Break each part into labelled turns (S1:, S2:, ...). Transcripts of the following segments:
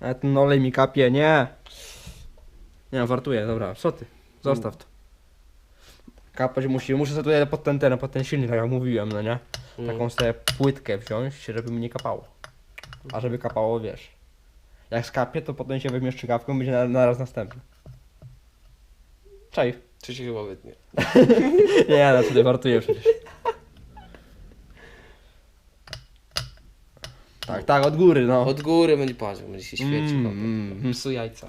S1: A ten olej mi kapie, nie. Nie, no, żartuję, dobra, co ty? Zostaw to. Kapać musi, muszę sobie tutaj pod ten, ten, pod ten silnik, tak jak mówiłem, no nie?
S2: Mm.
S1: Taką sobie płytkę wziąć, żeby mi nie kapało. A żeby kapało, wiesz. Jak skapie, to potem się weźmie strzykawką, będzie na, na raz następny. Czaj.
S2: To się chyba wytnie.
S1: Nie, no tutaj wartuję przecież. Tak, tak, od góry, no.
S2: Od góry będzie patrzył, będzie się świecił.
S1: Mm,
S2: Mm,
S1: mm.
S2: Psu jajca.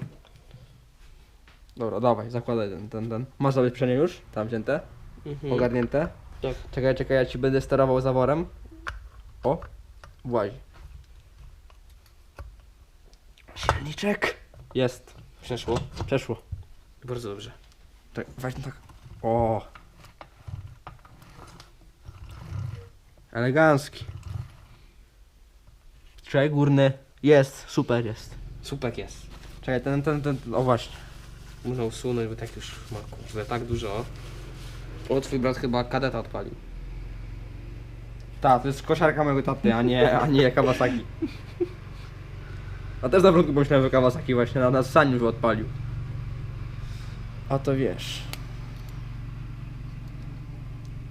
S1: Dobra, dawaj, zakładaj ten, ten, ten. Masz zabezpieczenie już? Tam wzięte?
S2: Mhm.
S1: Ogarnięte?
S2: Tak.
S1: Czekaj, czekaj, ja ci będę sterował zaworem. O, włazi. Silniczek. Jest,
S2: Przeszło?
S1: przeszło.
S2: Bardzo dobrze.
S1: Tak, weź tak. O. Elegancki. Czekaj, górny. Jest, super jest.
S2: Supek jest.
S1: Czekaj, ten, ten, ten, o właśnie.
S2: Można usunąć, bo tak już ma kurde, tak dużo. O, twój brat chyba kadeta odpalił.
S1: Tak, to jest kosiarka mojego taty, a nie, a nie Kawasaki. A też na początku pomyślałem, że Kawasaki właśnie na nas saniu już odpalił. A to wiesz.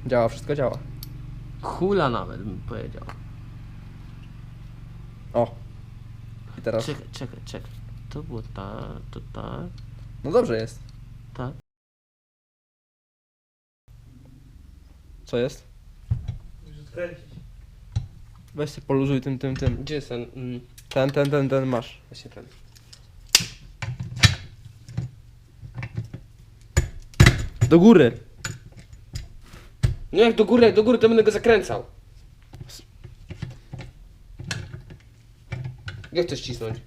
S1: Działa, wszystko działa.
S2: Hula nawet bym powiedział.
S1: O. I teraz.
S2: Czekaj, czekaj, czekaj. To było tak, to tak,
S1: No dobrze jest.
S2: tak.
S1: Co jest? Weź się poluzuj tym, tym, tym.
S2: Gdzie jest ten? Mm,
S1: Ten, ten, ten, ten masz.
S2: właśnie ten.
S1: Do góry.
S2: No jak do góry, jak do góry, to będę go zakręcał. Jak to ścisnąć?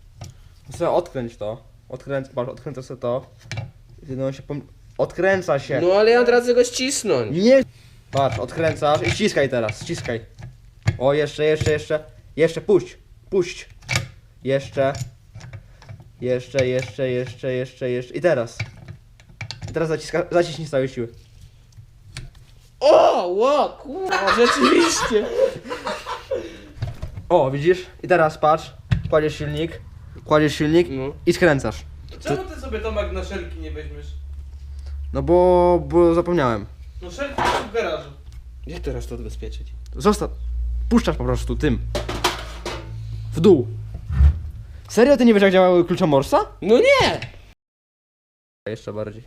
S1: Sobie odkręć to. Odkręć, patrz, odkręcę sobie to. I on się pom... Odkręca się.
S2: No ale ja od razu go ścisnąć.
S1: Nie! Patrz, odkręcasz i ściskaj teraz, ściskaj. O, jeszcze, jeszcze, jeszcze. Jeszcze, puść, puść. Jeszcze. Jeszcze, jeszcze, jeszcze, jeszcze, jeszcze. I teraz. I teraz zaciska, zaciśnij z całej siły.
S2: O, ło, kurwa, rzeczywiście.
S1: O, widzisz? I teraz patrz. Kładziesz silnik. Kładziesz silnik
S2: No.
S1: i skręcasz.
S3: Czemu ty sobie Tomek na szelki nie weźmiesz?
S1: No bo, bo zapomniałem.
S3: No szelki są w garażu.
S2: Jak teraz to odbezpieczyć?
S1: Zostaw. Puszczasz po prostu tym. W dół. Serio ty nie wiesz jak działały klucze Morsa?
S2: No nie!
S1: Jeszcze bardziej.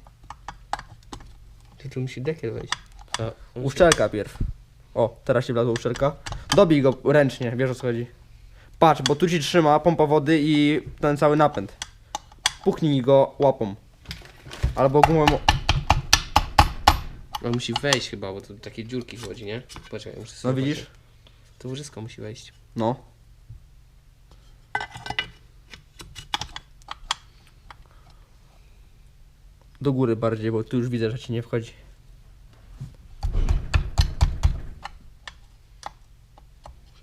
S2: Ty tu musi dekiel wejść. A,
S1: Uszczelka pierw. O, teraz się wlazła uszczelka. Dobij go ręcznie, wiesz o co chodzi. Patrz, bo tu ci trzyma pompa wody i ten cały napęd. Puknij go łapą. Albo gumą.
S2: On musi wejść chyba, bo tu takie dziurki wchodzi, nie? Poczekaj, muszę
S1: No
S2: sobie
S1: widzisz?
S2: patrzeć. To łożysko musi wejść.
S1: No. Do góry bardziej, bo tu już widzę, że ci nie wchodzi.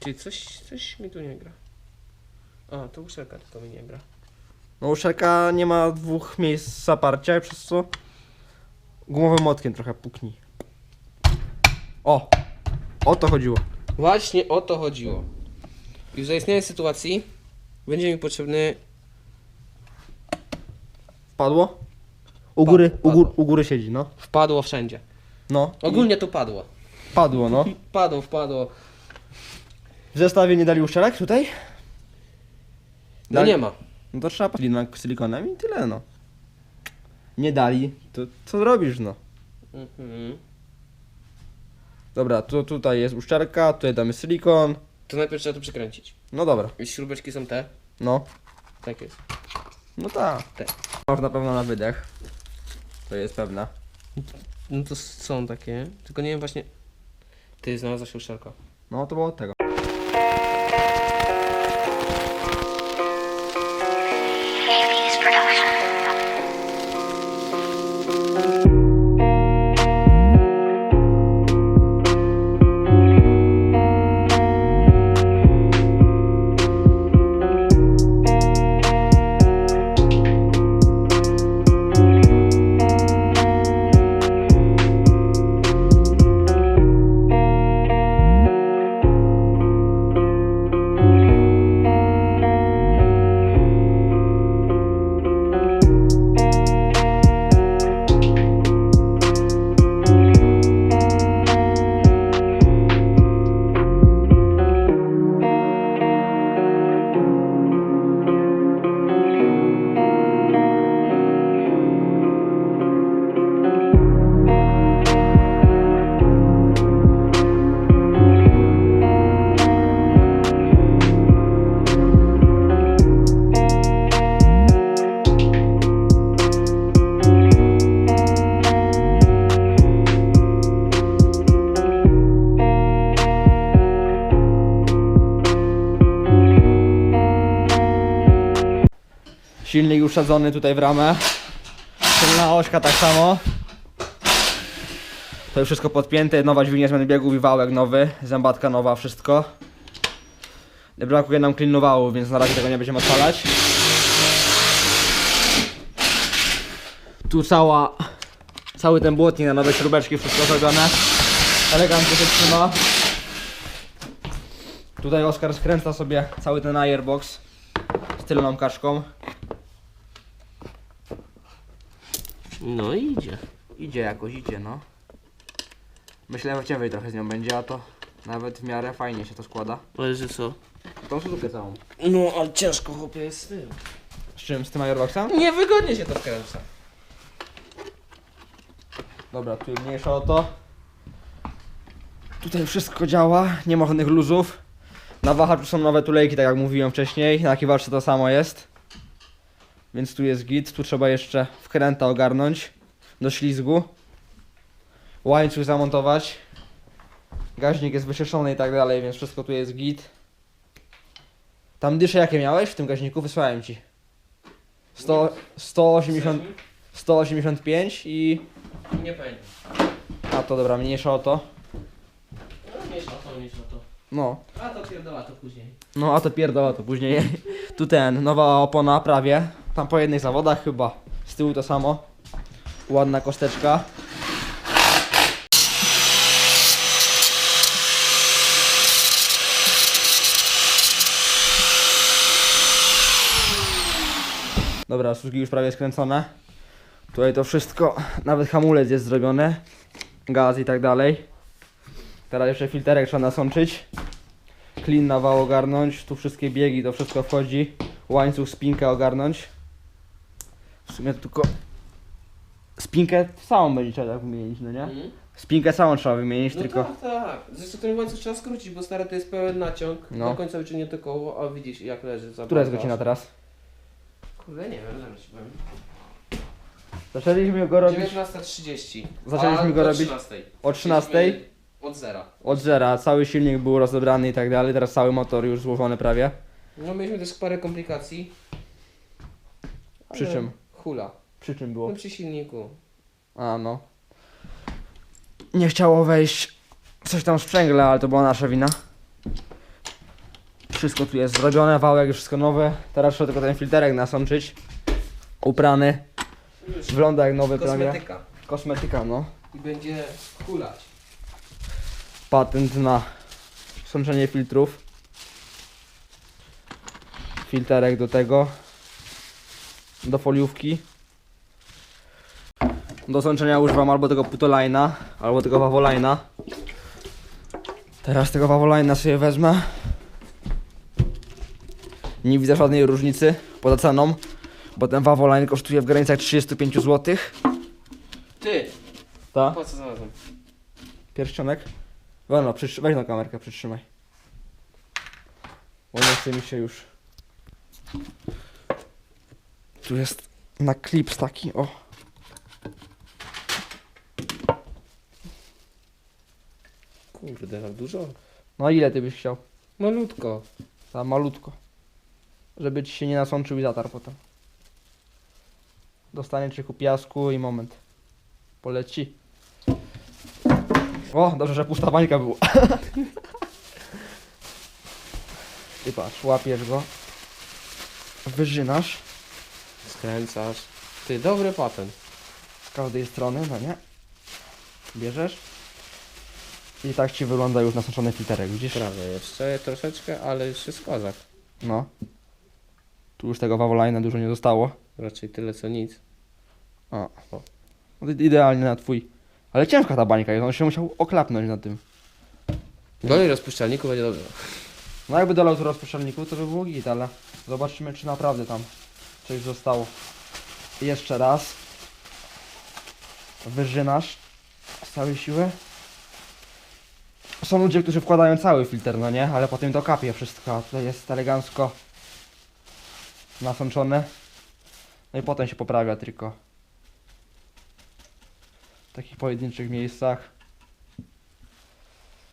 S2: Czyli coś, coś mi tu nie gra. A, to uszczelka tylko mi nie gra.
S1: No uszczelka nie ma dwóch miejsc zaparcia, przez co gumowym młotkiem trochę puknij. O! O to chodziło.
S2: Właśnie o to chodziło. I w zaistniałej sytuacji będzie mi potrzebny...
S1: Padło? U góry, u, gór,
S2: padło.
S1: u góry siedzi, no.
S2: Wpadło wszędzie.
S1: No.
S2: Ogólnie to padło.
S1: Padło, no.
S2: Padło, wpadło.
S1: W zestawie nie dali uszczelek tutaj?
S2: No nie ma.
S1: No to trzeba palić na silikonem i tyle, no. Nie dali, to co zrobisz, no.
S2: Mhm.
S1: Dobra, tu, tutaj jest uszczelka, tutaj damy silikon.
S2: To najpierw trzeba to przekręcić.
S1: No dobra,
S2: I śrubeczki są te.
S1: no.
S2: Tak jest.
S1: No tak.
S2: Tak.
S1: Masz na pewno na wydech. To jest pewna.
S2: No to są takie. Tylko nie wiem właśnie... Ty znalazła się uszczelka.
S1: No to było od tego. Silnik usadzony tutaj w ramę. Tylna ośka tak samo. To już wszystko podpięte, nowa dźwignia zmiany biegów i wałek nowy, zębatka nowa, wszystko. Brakuje nam klinu wału, więc na razie tego nie będziemy odpalać. Tu cała, cały ten błotnik na nowe śrubeczki, wszystko zrobione. Elegancko się trzyma. Tutaj Oskar skręca sobie cały ten airbox z tylną kaczką.
S2: No idzie.
S1: Idzie jakoś, idzie no. Myślałem, że ciężej trochę z nią będzie, a to nawet w miarę fajnie się to składa.
S2: Ale że co?
S1: Tą sztukę całą.
S2: No, ale ciężko chłopie jest z tym.
S1: Z czym? Z tym airboxem?
S2: Niewygodnie się to wkręca.
S1: Dobra, tu mniejsza o to. Tutaj wszystko działa, nie ma żadnych luzów. Na wahaczu są nowe tulejki, tak jak mówiłem wcześniej. Na kiwaczce to samo jest. Więc tu jest git. Tu trzeba jeszcze wkręta ogarnąć do ślizgu. Łańcuch zamontować. Gaźnik jest wyczyszczony i tak dalej, więc wszystko tu jest git. Tam dysze jakie miałeś w tym gaźniku? Wysłałem ci. 100, 180, 185 i...
S2: Nie pamiętam.
S1: A to dobra, mniejsza o to.
S2: No, mniejsza to, mniejsza to.
S1: No.
S2: A to pierdoła to później.
S1: No a to pierdoła to później. Tu ten, nowa opona prawie. Tam po jednych zawodach chyba. Z tyłu to samo. Ładna kosteczka. Dobra, służki już prawie skręcone. Tutaj to wszystko, nawet hamulec jest zrobiony. Gaz i tak dalej. Teraz jeszcze filterek trzeba nasączyć klin na wał ogarnąć, tu wszystkie biegi, to wszystko wchodzi, łańcuch, spinkę ogarnąć. W sumie to tylko spinkę całą będzie trzeba tak wymienić, no nie?
S2: Mhm.
S1: Spinkę całą trzeba wymienić,
S2: No
S1: tylko...
S2: tak, tak. Zresztą ten łańcuch trzeba skrócić, bo stary to jest pełen naciąg.
S1: No.
S2: Do końca wyciągnięte koło, a widzisz jak leży. za
S1: Która jest
S2: bandaż.
S1: godzina teraz?
S2: Kurde, nie wiem, zaraz ci powiem.
S1: Zaczęliśmy go robić
S2: 19.30.
S1: Zaczęliśmy go robić
S2: 13.
S1: o 13
S2: Od zera.
S1: od zera, cały silnik był rozebrany i tak dalej, teraz cały motor już złożony prawie.
S2: No mieliśmy też parę komplikacji.
S1: Przy
S2: ale
S1: czym?
S2: Hula.
S1: Przy czym było?
S2: No przy silniku.
S1: A no. Nie chciało wejść coś tam sprzęgle, ale to była nasza wina. Wszystko tu jest zrobione, wałek wszystko nowe. Teraz trzeba tylko ten filterek nasączyć. Uprany. Wygląda jak nowy prawie.
S2: Kosmetyka.
S1: Kosmetyka, no.
S2: I będzie hulać.
S1: Patent na sączenie filtrów. Filterek do tego. Do foliówki. Do sączenia używam albo tego putolajna, albo tego wawolajna. Teraz tego wawolajna sobie wezmę. Nie widzę żadnej różnicy poza ceną, bo ten wawoline kosztuje w granicach 35 zł.
S2: Ty!
S1: Tak?
S2: Po co znalazłem?
S1: Pierścionek? Przytrzy- weź na kamerkę, przytrzymaj. Bo nie chce mi się już. Tu jest na klips taki, o.
S2: Kurde, tak dużo?
S1: No ile ty byś chciał?
S2: Malutko.
S1: Za malutko. Żeby ci się nie nasączył i zatarł potem. Dostanie czyku piasku i moment. Poleci. O, dobrze, że pusta bańka była. Ty patrz, łapiesz go. Wyżynasz.
S2: Skręcasz. Ty, dobry patent.
S1: z każdej strony, no nie? Bierzesz i tak ci wygląda już nasączony filterek, widzisz?
S2: Prawie jeszcze troszeczkę, ale już jest kozak.
S1: No. Tu już tego wawolina dużo nie zostało.
S2: Raczej tyle co nic.
S1: O. No, idealnie na twój. Ale ciężka ta bańka jest, on się musiał oklapnąć na tym.
S2: Dolej rozpuszczalniku będzie dobrze.
S1: No jakby dolał tu rozpuszczalniku, to by było git, ale zobaczymy czy naprawdę tam coś zostało. Jeszcze raz. Wyżynasz z całej siły. Są ludzie, którzy wkładają cały filtr, no nie? Ale potem to kapie wszystko, tutaj jest elegancko nasączone. No i potem się poprawia tylko. W takich pojedynczych miejscach.